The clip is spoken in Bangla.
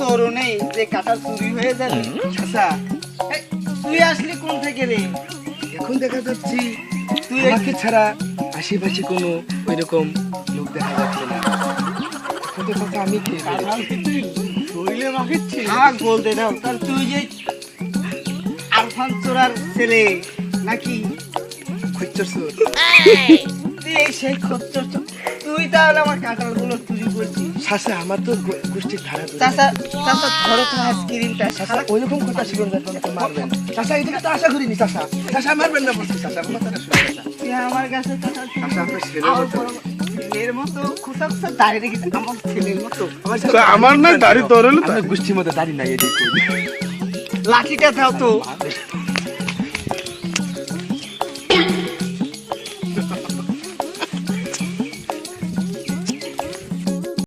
চোরও নেই যে হয়ে তুই আসলি কোন থেকে এখন দেখা যাচ্ছে তুই ছাড়া কোনো ওইরকম লোক দেখা যাচ্ছে না এখন তো চাচা আমি বলতে দাও তুই যে আরফান চোরার ছেলে নাকি? খচ্চর চোর। এই! সেই খচ্চর চোর। তুই তাহলে আমার কাঁঠালগুলো চুরি করছিস। চাচা আমার তো গোষ্ঠীর ধারা। চাচা চাচা ধরো তো আইসক্রিমটা চাচা ওইরকম কথা শিখুন যখন তো মারবেন। তো আশা করিনি চাচা। মারবেন না বলছি কথাটা শুনে আমার কাছে আপনার ছেলের মতো। ছেলের মতো দাঁড়িয়ে রেখেছে আমার ছেলের মতো। আমার না দাড়ি তোর গোষ্ঠীর মধ্যে দাড়ি নাই এদিকে লাঠিটা দাও তো।